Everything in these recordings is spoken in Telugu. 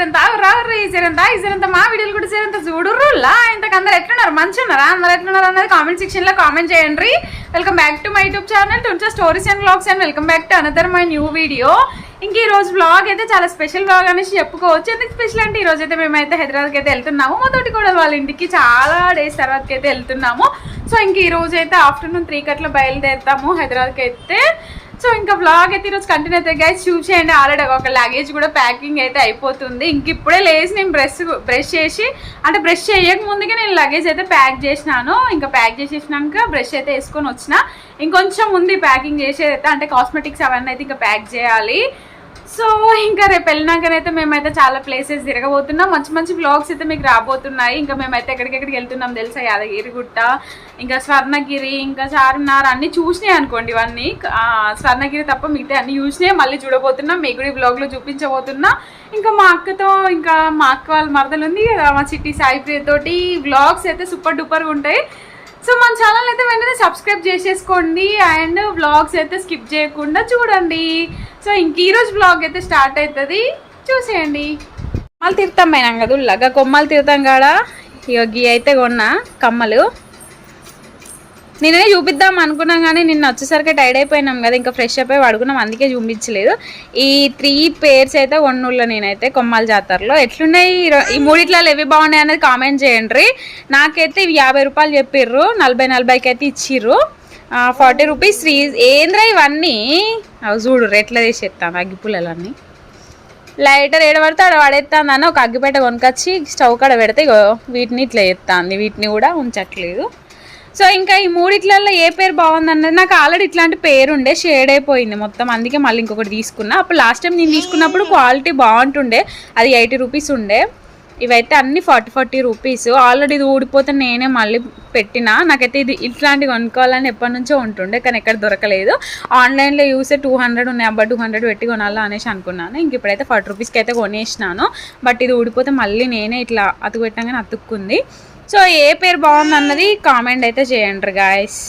జరంత రావర్రి జరంత ఈ జరంత మా వీడియోలు కూడా జరంత చూడుర్రులా ఇంతకు అందరు ఎట్లున్నారు? మంచి ఉన్నారా అందరు ఎట్లున్నారు అన్నది కామెంట్ సెక్షన్లో కామెంట్ చేయండి. Welcome back to my YouTube channel టుంచా stories and blogs and welcome back to another my new video ఇంక ఈ రోజు బ్లాగ్ అయితే చాలా స్పెషల్ బ్లాగ్ అనేసి చెప్పుకోవచ్చు. ఎందుకు స్పెషల్ అంటే ఈ రోజు అయితే మేమైతే హైదరాబాద్కి అయితే వెళ్తున్నాము. మా తోటి కూడా వాళ్ళ ఇంటికి చాలా డేస్ తర్వాతకి అయితే వెళ్తున్నాము. సో ఇంక ఈ రోజు అయితే ఆఫ్టర్నూన్ త్రీ కట్ల బయలుదేరుతాము. హైదరాబాద్కి అయితే సో ఇంకా బ్లాగ్ అయితే ఈరోజు కంటిన్యూ అయితే గైస్ చూసేయండి. ఆల్రెడీ ఒక లగేజ్ కూడా ప్యాకింగ్ అయితే అయిపోతుంది. ఇంక ఇప్పుడే లేచి నేను బ్రష్ బ్రష్ చేసి అంటే బ్రష్ చేయక ముందుగా నేను లగేజ్ అయితే ప్యాక్ చేసినాను. ఇంకా ప్యాక్ చేసేసినాక బ్రష్ అయితే వేసుకొని వచ్చిన. ఇంకొంచెం ఉంది ప్యాకింగ్ చేసేది అయితే అంటే కాస్మెటిక్స్ అవన్నీ అయితే ఇంకా ప్యాక్ చేయాలి. సో ఇంకా రేపు వెళ్ళినాకనైతే మేమైతే చాలా ప్లేసెస్ తిరగబోతున్నాం. మంచి మంచి బ్లాగ్స్ అయితే మీకు రాబోతున్నాయి. ఇంకా మేమైతే ఎక్కడికెక్కడికి వెళ్తున్నాం తెలుసా? యాదగిరిగుట్ట ఇంకా స్వర్ణగిరి ఇంకా చార్మినార్ అన్నీ చూసినాయి అనుకోండి ఇవన్నీ. స్వర్ణగిరి తప్ప మిగతా అన్ని చూసినాయి. మళ్ళీ చూడబోతున్నాం. మీకు కూడా ఈ బ్లాగ్లో చూపించబోతున్నా. ఇంకా మా అక్కతో ఇంకా మా అక్క వాళ్ళ మరదలు ఉంది కదా మా చిట్టి సాయిప్రియతోటి తోటి బ్లాగ్స్ అయితే సూపర్ డూపర్గా ఉంటాయి. సో మన ఛానల్ అయితే వెంటనే సబ్స్క్రైబ్ చేసేసుకోండి. అండ్ బ్లాగ్స్ అయితే స్కిప్ చేయకుండా చూడండి. సో ఇంక ఈరోజు బ్లాగ్ అయితే స్టార్ట్ అవుతుంది చూసేయండి. కొమ్మలు తీర్థం పోయినాం కదా ఉల్లగా. కొమ్మలు తీర్థం కాడ? ఇక గీ అయితే కొన్నా కమ్మలు. నేనే చూపిద్దాం అనుకున్నాం కానీ నిన్న వచ్చేసరికి టైడ్ అయిపోయినాం కదా ఇంకా ఫ్రెష్ అయిపోయి పడుకున్నాం అందుకే చూపించలేదు. ఈ త్రీ పేర్స్ అయితే కొన్నుల్లో నేనైతే కొమ్మాల జాతరలో. ఎట్లున్నాయి? ఈ మూడిట్లలో ఎవి బాగున్నాయి అనేది కామెంట్ చేయండి. నాకైతే ఇవి యాభై రూపాయలు చెప్పిర్రు నలభై నలభైకి అయితే ఇచ్చిర్రు ఫార్టీ రూపీస్ త్రీ ఏంద్రా ఇవన్నీ? అవి చూడు ఎట్లా తీసేస్తాను అగ్గిపుల్లలన్నీ లైటర్ ఏడ పడితే ఆడ పడేస్తాను అని ఒక అగ్గిపేట కొనుకొచ్చి స్టవ్ కాడ పెడితే ఇగో వీటిని ఇట్లా చేస్తాను వీటిని కూడా ఉంచట్లేదు. సో ఇంకా ఈ మూడిట్లలో ఏ పేరు బాగుంది అన్నది నాకు ఆల్రెడీ ఇట్లాంటి పేరు ఉండే షేడ్ అయిపోయింది మొత్తం. అందుకే మళ్ళీ ఇంకొకటి తీసుకున్నా. అప్పుడు లాస్ట్ టైం నేను తీసుకున్నప్పుడు క్వాలిటీ బాగుంటుండే. అది ఎయిటీ రూపీస్ ఉండే. ఇవైతే అన్ని ఫార్టీ ఫార్టీ రూపీస్. ఆల్రెడీ ఇది ఊడిపోతే నేనే మళ్ళీ పెట్టినా. నాకైతే ఇది ఇట్లాంటివి కొనుక్కోవాలని ఎప్పటి నుంచో ఉంటుండే కానీ ఎక్కడ దొరకలేదు. ఆన్లైన్లో చూసే టూ హండ్రెడ్ ఉన్నాయి అబ్బా టూ హండ్రెడ్ పెట్టి కొనాలా అనేసి అనుకున్నాను. ఇంక ఇప్పుడైతే ఫార్టీ రూపీస్కి అయితే కొనేసినాను. బట్ ఇది ఊడిపోతే మళ్ళీ నేనే ఇట్లా అతుకు పెట్టగానే అతుక్కుంది. సో ఏ పేరు బాగుంది అన్నది కామెంట్ అయితే చేయండి గాయస్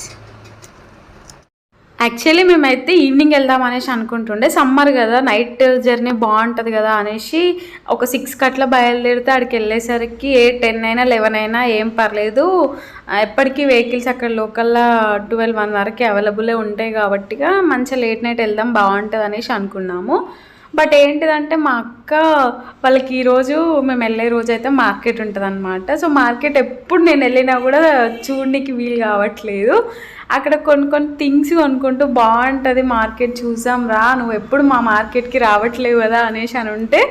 యాక్చువల్లీ మేమైతే ఈవినింగ్ వెళ్దాం అనేసి అనుకుంటుండే. సమ్మర్ కదా నైట్ జర్నీ బాగుంటుంది కదా అనేసి ఒక సిక్స్ కట్ల బయలుదేరితే అక్కడికి వెళ్ళేసరికి ఏ టెన్ అయినా లెవెన్ అయినా ఏం పర్లేదు. ఎప్పటికీ వెహికల్స్ అక్కడ లోకల్లా ట్వెల్వ్ వన్ వరకు అవైలబులే ఉంటాయి కాబట్టిగా మంచిగా లేట్ నైట్ వెళ్దాం బాగుంటుంది అనేసి అనుకున్నాము. బట్ ఏంటిదంటే మా అక్క వాళ్ళకి ఈరోజు మేము వెళ్ళే రోజు అయితే మార్కెట్ ఉంటుంది అనమాట సో మార్కెట్ ఎప్పుడు నేను వెళ్ళినా కూడా చూడడానికి వీలు కావట్లేదు. అక్కడ కొన్ని కొన్ని థింగ్స్ కొనుక్కుంటూ బాగుంటుంది మార్కెట్ చూసాం రా నువ్వు ఎప్పుడు మా మార్కెట్కి రావట్లేవు కదా అనేసి అని ఉంటే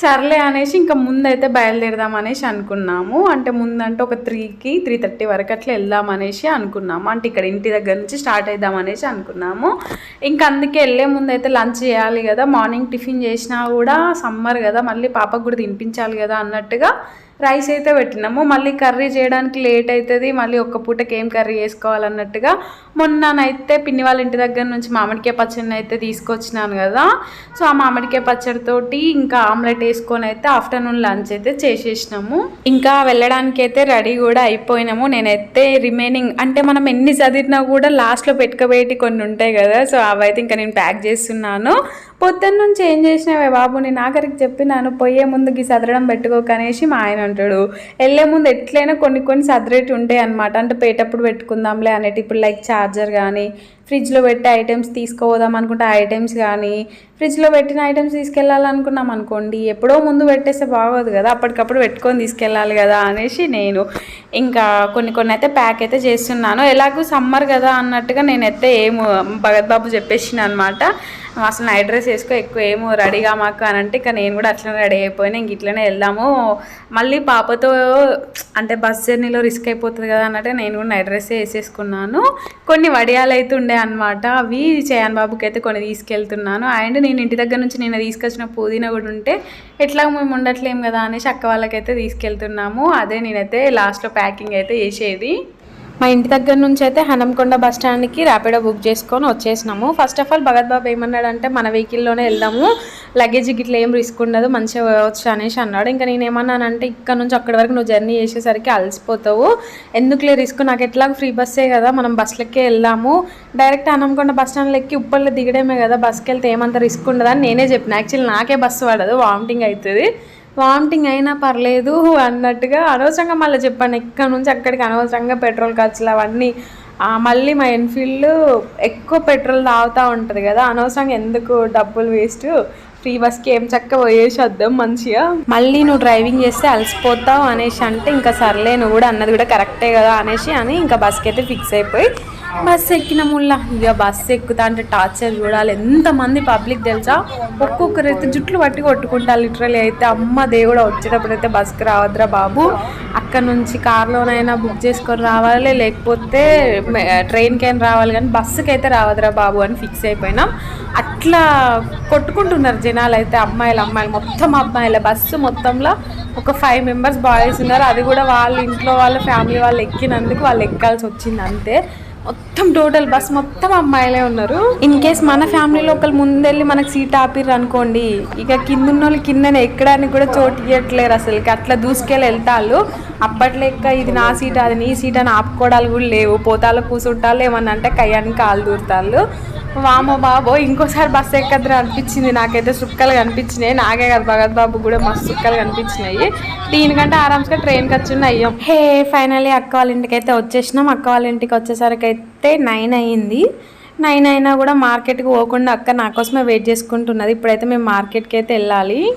సర్లే అనేసి ఇంకా ముందైతే బయలుదేరదాం అనేసి అనుకున్నాము. అంటే ముందంటే ఒక త్రీకి త్రీ థర్టీ వరకు అట్లా వెళ్దాం అనేసి అనుకున్నాము. అంటే ఇక్కడ ఇంటి దగ్గర నుంచి స్టార్ట్ అవుదాం అనేసి అనుకున్నాము. ఇంకా అందుకే వెళ్ళే ముందు అయితే లంచ్ చేయాలి కదా. మార్నింగ్ టిఫిన్ చేసినా కూడా సమ్మర్ కదా మళ్ళీ పాపకు కూడా తినిపించాలి కదా అన్నట్టుగా రైస్ అయితే పెట్టినాము. మళ్ళీ కర్రీ చేయడానికి లేట్ అవుతుంది మళ్ళీ ఒక్క పూటకి ఏం కర్రీ చేసుకోవాలన్నట్టుగా మొన్ననైతే పిన్ని వాళ్ళ ఇంటి దగ్గర నుంచి మామిడికాయ పచ్చడిని అయితే తీసుకొచ్చినాను కదా. సో ఆ మామిడికాయ పచ్చడితోటి ఇంకా ఆమ్లెట్ వేసుకొని అయితే ఆఫ్టర్నూన్ లంచ్ అయితే చేసేసినాము. ఇంకా వెళ్ళడానికి అయితే రెడీ కూడా అయిపోయినాము. నేనైతే రిమైనింగ్ అంటే మనం ఎన్ని చదివినా కూడా లాస్ట్లో పెట్టుకోబెట్టి కొన్ని ఉంటాయి కదా. సో అవైతే ఇంకా నేను ప్యాక్ చేస్తున్నాను. పొద్దున్నుంచి ఏం చేసినావే బాబు? నేను ఆఖరికి చెప్పినాను పోయే ముందుకి సదరడం పెట్టుకోక అనేసి మా ఆయన అంటాడు. వెళ్ళే ముందు ఎట్లయినా కొన్ని కొన్ని సదరేటి ఉంటాయి అనమాట అంటే పేటప్పుడు పెట్టుకుందాంలే అనేటి ఇప్పుడు లైక్ ఛార్జర్ కానీ ఫ్రిడ్జ్లో పెట్టే ఐటమ్స్ తీసుకుపోదాం అనుకుంటే ఐటమ్స్ కానీ ఫ్రిడ్జ్లో పెట్టిన ఐటమ్స్ తీసుకెళ్ళాలనుకున్నాం అనుకోండి ఎప్పుడో ముందు పెట్టేస్తే బాగోదు కదా అప్పటికప్పుడు పెట్టుకొని తీసుకెళ్ళాలి కదా అనేసి నేను ఇంకా కొన్ని కొన్ని అయితే ప్యాక్ అయితే చేస్తున్నాను. ఎలాగో సమ్మర్ కదా అన్నట్టుగా నేనైతే ఏమో భగత్ బాబు చెప్పేసిన అనమాట అసలు నైట్ డ్రెస్ వేసుకో ఎక్కువ ఏమో రెడీగా మాకు అని అంటే ఇంకా నేను కూడా అట్లనే రెడీ అయిపోయినా ఇంక ఇట్లనే వెళ్దాము. మళ్ళీ పాపతో అంటే బస్ జర్నీలో రిస్క్ అయిపోతుంది కదా అన్నట్టు నేను కూడా నైట్ డ్రెస్సే వేసేసుకున్నాను. కొన్ని వడియాలు అయితే ఉండే అనమాట అవి చయాన్ బాబుకి అయితే కొన్ని తీసుకెళ్తున్నాను. అండ్ నేను ఇంటి దగ్గర నుంచి నేను తీసుకొచ్చిన పుదీనా కూడా ఉంటే ఎట్లా మేము ఉండట్లేం కదా అనేసి అక్క వాళ్ళకైతే తీసుకెళ్తున్నాము. అదే నేనైతే లాస్ట్లో ప్యాకింగ్ అయితే చేసేది. మా ఇంటి దగ్గర నుంచి అయితే హనంకొండ బస్ స్టాండ్కి ర్యాపిడో బుక్ చేసుకొని వచ్చేసినాము. First of all Bhagat Babu ఏమన్నాడంటే మన వెహికల్లోనే వెళ్దాము. లగేజ్ గిట్ల ఏం రిస్క్ ఉండదు. మంచిగా పోవచ్చు అనేసి అన్నాడు. ఇంకా నేను ఏమన్నానంటే ఇక్కడ నుంచి అక్కడి వరకు నువ్వు జర్నీ చేసేసరికి అలసిపోతావు. ఎందుకులే రిస్క్? నాకు ఎట్లా ఫ్రీ బస్సే కదా. మనం బస్సులకే వెళ్దాము. డైరెక్ట్ హనంకొండ బస్ స్టాండ్లో ఎక్కి ఉప్పల్లో దిగడమే కదా. బస్కి వెళ్తే ఏమంత రిస్క్ ఉండదు అని నేనే చెప్పిన. యాక్చువల్లీ నాకే బస్సు పడదు. వామిటింగ్ అవుతుంది వామిటింగ్ అయినా పర్లేదు అన్నట్టుగా అనవసరంగా మళ్ళీ చెప్పాను ఇక్కడ నుంచి అక్కడికి అనవసరంగా పెట్రోల్ ఖర్చులు అవన్నీ మళ్ళీ మా ఎన్ఫీల్డ్ ఎక్కువ పెట్రోల్ తాగుతూ ఉంటుంది కదా అనవసరంగా ఎందుకు డబ్బులు వేస్ట్? ఫ్రీ బస్కి ఏం చక్క పోయేసి వద్దాం మంచిగా. మళ్ళీ నువ్వు డ్రైవింగ్ చేస్తే అలసిపోతావు అనేసి అంటే ఇంకా సర్లే నువ్వు కూడా అన్నది కూడా కరెక్టే కదా అనేసి అని ఇంకా బస్కి అయితే ఫిక్స్ అయిపోయి బస్సు ఎక్కిన ముళ్ళ ఇక బస్సు ఎక్కుతా అంటే టార్చర్ చూడాలి. ఎంతమంది పబ్లిక్ తెలుసా? ఒక్కొక్కరు అయితే జుట్లు పట్టి కొట్టుకుంటారు లిటరలీ. అయితే అమ్మ దేవుడు వచ్చేటప్పుడు అయితే బస్కి రావద్దురా బాబు. అక్కడ నుంచి కార్లోనైనా బుక్ చేసుకొని రావాలి. లేకపోతే ట్రైన్కి అయినా రావాలి కానీ బస్సుకి అయితే రావద్దురా బాబు అని ఫిక్స్ అయిపోయినాం. అట్లా కొట్టుకుంటున్నారు జనాలు అయితే అమ్మాయిలు అమ్మాయిలు. మొత్తం అమ్మాయిలే. బస్సు మొత్తంలో ఒక ఫైవ్ మెంబర్స్ బాయ్స్ ఉన్నారు. అది కూడా వాళ్ళ ఇంట్లో వాళ్ళ ఫ్యామిలీ వాళ్ళు ఎక్కినందుకు వాళ్ళు ఎక్కాల్సి వచ్చింది అంతే. మొత్తం టోటల్ బస్ మొత్తం అమ్మాయిలే ఉన్నారు. ఇన్ కేస్ మన ఫ్యామిలీలో ఒకళ్ళు ముందెళ్ళి మనకు సీట్ ఆపిర్రు అనుకోండి ఇక కింద ఉన్న వాళ్ళు కిందనే ఎక్కడానికి కూడా చోటు ఇవ్వట్లేరు అసలు. అట్లా దూసుకెళ్ళి వెళ్తాళ్ళు. అప్పట్లెక్క ఇది నా సీట్ అది నీ సీట్ అని ఆపుకోవడాలు కూడా లేవు. పోతాలో కూర్చుంటాళ్ళు ఏమన్నా అంటే కయ్యానికి కాలు దూరుతాళ్ళు. వామో బాబో ఇంకోసారి బస్సు ఎక్కద్రా అనిపించింది. నాకైతే సుక్కలు కనిపించినాయి. నాకే కదా భగత్ బాబు కూడా మస్తు సుక్కలు కనిపించినాయి. దీనికంటే ఆరామ్స్గా ట్రైన్కి వచ్చి అయ్యాం. హే ఫైనలీ అక్క వాళ్ళ ఇంటికి అయితే వచ్చేసినాం. అక్క వాళ్ళ ఇంటికి వచ్చేసరికి అయితే నైన్ అయ్యింది. నైన్ అయినా కూడా మార్కెట్కి పోకుండా అక్క నా కోసమే వెయిట్ చేసుకుంటున్నది. ఇప్పుడైతే మేము మార్కెట్కి అయితే వెళ్ళాలి.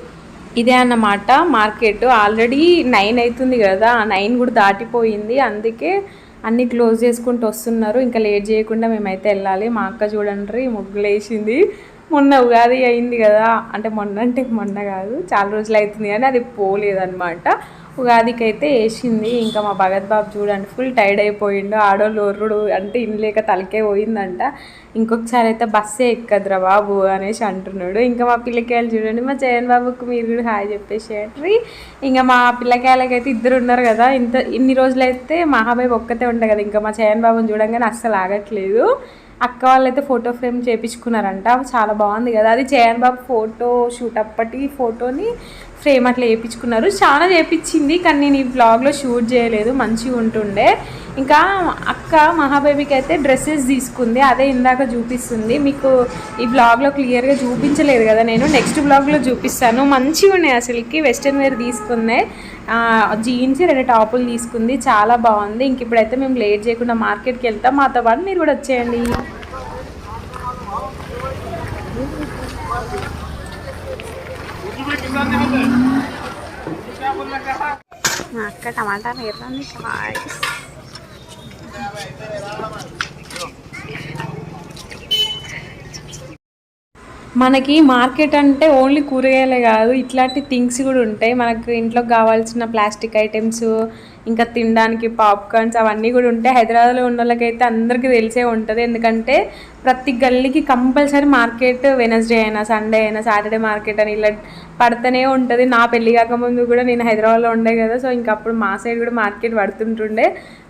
ఇదే అన్నమాట. మార్కెట్ ఆల్రెడీ నైన్ అవుతుంది కదా. నైన్ కూడా దాటిపోయింది. అందుకే అన్నీ క్లోజ్ చేసుకుంటూ వస్తున్నారు. ఇంకా లేట్ చేయకుండా మేమైతే వెళ్ళాలి. మా అక్క చూడండి ముగ్గులు వేసింది. మొన్న ఉగాది అయింది కదా. అంటే మొన్న అంటే మొన్న కాదు చాలా రోజులు అవుతుంది కానీ అది పోలేదన్నమాట. ఉగాదికి అయితే వేసింది ఇంకా మా భగత్ బాబు చూడండి ఫుల్ టైర్డ్ అయిపోయిండు. ఆడోళ్ళు ఒర్రుడు అంటే ఇన్లేక తలకే పోయిందంట. ఇంకొకసారి అయితే బస్సే ఎక్కదురా బాబు అనేసి అంటున్నాడు. ఇంకా మా పిల్లకాయలు చూడండి మా జగన్ బాబుకు మీరు కూడా హాయ్ చెప్పేసేయండి. ఇంకా మా పిల్లకాయలకి అయితే ఇద్దరు ఉన్నారు కదా. ఇంత ఇన్ని రోజులైతే మహాబాబు ఒక్కతే ఉండే కదా. ఇంకా మా చయన్ బాబుని చూడంగానే అస్సలు ఆగట్లేదు. అక్క వాళ్ళైతే ఫోటో ఫ్రేమ్ చేపించుకున్నారంట. చాలా బాగుంది కదా. అది చయన్ బాబు ఫోటో షూట్ అప్పటి ఫోటోని ఫ్రేమ్ అట్లా వేయించుకున్నారు చాలా చేయించింది కానీ నేను ఈ బ్లాగ్లో షూట్ చేయలేదు మంచిగా ఉంటుండే. ఇంకా అక్క మహాబేబీకి అయితే డ్రెస్సెస్ తీసుకుంది అదే ఇందాక చూపిస్తుంది. మీకు ఈ బ్లాగ్లో క్లియర్గా చూపించలేదు కదా నేను నెక్స్ట్ బ్లాగ్లో చూపిస్తాను. మంచిగా ఉన్నాయి అసలుకి వెస్ట్రన్ వేర్ తీసుకుందే. జీన్స్ రెండు టాపులు తీసుకుంది చాలా బాగుంది. ఇంక ఇప్పుడైతే మేము లేట్ చేయకుండా మార్కెట్కి వెళ్తాం. మాతో పాటు మీరు కూడా వచ్చేయండి. మా అక్క టమాటా నేర్పండి మనకి మార్కెట్ అంటే ఓన్లీ కూరగాయలే కాదు ఇట్లాంటి థింగ్స్ కూడా ఉంటాయి. మనకు ఇంట్లో కావాల్సిన ప్లాస్టిక్ ఐటమ్స్ ఇంకా తినడానికి పాప్కార్న్స్ అవన్నీ కూడా ఉంటాయి. హైదరాబాద్లో ఉన్న వాళ్ళకైతే అందరికీ తెలిసే ఉంటుంది. ఎందుకంటే ప్రతి గల్లీకి కంపల్సరీ మార్కెట్ వెనస్డే అయినా సండే అయినా సాటర్డే మార్కెట్ అని ఇలా పడుతూనే ఉంటుంది. నా పెళ్ళి కాకముందు కూడా నేను హైదరాబాద్లో ఉండే కదా సో ఇంకా అప్పుడు మా సైడ్ కూడా మార్కెట్ పడుతుంటుండే.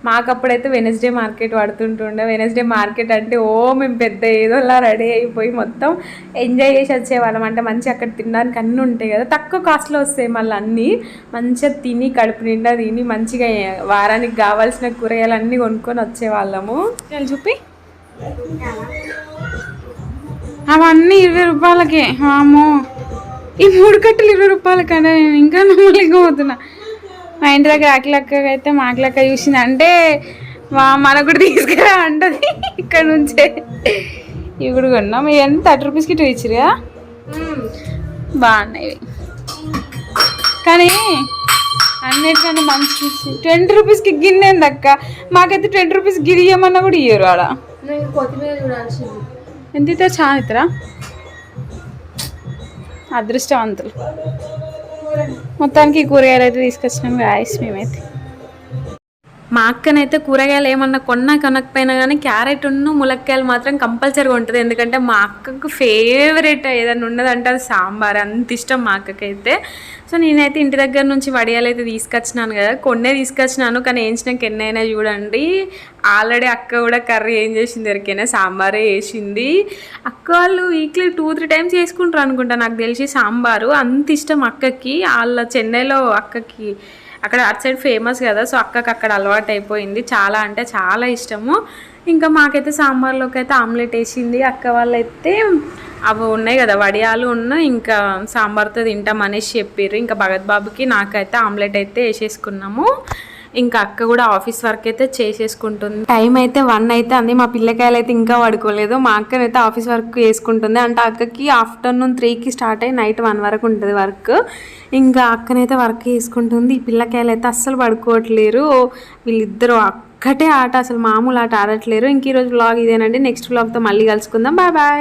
మాకు అప్పుడైతే వెనస్డే మార్కెట్ పడుతుంటుండే. వెనస్డే మార్కెట్ అంటే ఓ మేము పెద్ద ఏదోలా రెడీ అయిపోయి మొత్తం ఎంజాయ్ చేసి వచ్చేవాళ్ళం. అంటే మంచిగా అక్కడ తినడానికి అన్నీ ఉంటాయి కదా. తక్కువ కాస్ట్లో వస్తాయి మళ్ళీ అన్నీ. మంచిగా తిని కడుపు నిండా తిని మంచిగా వారానికి కావాల్సిన కూరగాయలు అన్నీ కొనుక్కొని వచ్చేవాళ్ళము. చూపి. అవన్నీ ఇరవై రూపాయలకే. అమ్మో ఈ మూడు కట్టలు ఇరవై రూపాయలకనే నేను ఇంకా నమ్మలేకపోతున్నా. మా ఇంటి దగ్గర అఖిలక్క అయితే మా అఖిలక్క చూసింది. అంటే మా మనకు కూడా తీసుకురా అంటది ఇక్కడ నుంచే. ఇవి కూడా కొన్నాం. ఇవన్నీ థర్టీ రూపీస్కి టూ ఇచ్చిరుగా బాగున్నాయి. కానీ అన్నిటికన్నా మంచి ట్వంటీ రూపీస్కి గిన్నె అక్క మాకైతే ట్వంటీ రూపీస్ గిరి ఇవ్వమన్నా కూడా ఇయ్యరు ఆడ. కొత్తిమీర చూడాల్సింది. ఎంత చాలా ఇస్తారా అదృష్టవంతులు. మొత్తానికి కూరగాయలు అయితే తీసుకొచ్చినాం గాయస్ మేమైతే. మా అక్కనైతే కూరగాయలు ఏమన్నా కొన్నా కొనకపోయినా కానీ క్యారెట్ ఉన్ను ములక్కాయలు మాత్రం కంపల్సరీగా ఉంటుంది. ఎందుకంటే మా అక్కకు ఫేవరెట్ ఏదైనా ఉన్నదంటే అది సాంబార్. అంత ఇష్టం మా అక్కకైతే. సో నేనైతే ఇంటి దగ్గర నుంచి వడియాలు అయితే తీసుకొచ్చినాను కదా. కొన్నే తీసుకొచ్చినాను కానీ వేయించినాక ఎన్నైనా చూడండి. ఆల్రెడీ అక్క కూడా కర్రీ ఏం చేసింది ఎరికైనా సాంబారే వేసింది. అక్క వాళ్ళు వీక్లీ టూ త్రీ టైమ్స్ వేసుకుంటారు అనుకుంటా. నాకు తెలిసి సాంబారు అంత ఇష్టం అక్కకి. వాళ్ళ చెన్నైలో అక్కకి అక్కడ అటు సైడ్ ఫేమస్ కదా సో అక్కకి అక్కడ అలవాటు అయిపోయింది. చాలా అంటే చాలా ఇష్టము. ఇంకా మాకైతే సాంబార్లోకి అయితే ఆమ్లెట్ వేసింది. అక్క వాళ్ళైతే అవి ఉన్నాయి కదా వడియాలు ఉన్న ఇంకా సాంబార్తో తింటాం అనేసి చెప్పారు ఇంకా భగత్ బాబుకి నాకైతే ఆమ్లెట్ అయితే వేసేసుకున్నాము. ఇంకా అక్క కూడా ఆఫీస్ వర్క్ అయితే చేసేసుకుంటుంది. టైం అయితే వన్ అయితే అంది. మా పిల్లకాయలు అయితే ఇంకా పడుకోలేదు. మా అక్కనైతే ఆఫీస్ వర్క్ చేసుకుంటుంది. అంటే అక్కకి ఆఫ్టర్నూన్ త్రీకి స్టార్ట్ అయ్యి నైట్ వన్ వరకు ఉంటుంది వర్క్. ఇంకా అక్కనైతే వర్క్ చేసుకుంటుంది. ఈ పిల్లకాయలు అయితే అస్సలు పడుకోవట్లేరు. వీళ్ళిద్దరూ ఒక్కటే ఆట. అసలు మామూలు ఆట ఆడట్లేరు. ఇంక ఈరోజు బ్లాగ్ ఇదేనండి. నెక్స్ట్ బ్లాగ్తో మళ్ళీ కలుసుకుందాం. Bye bye.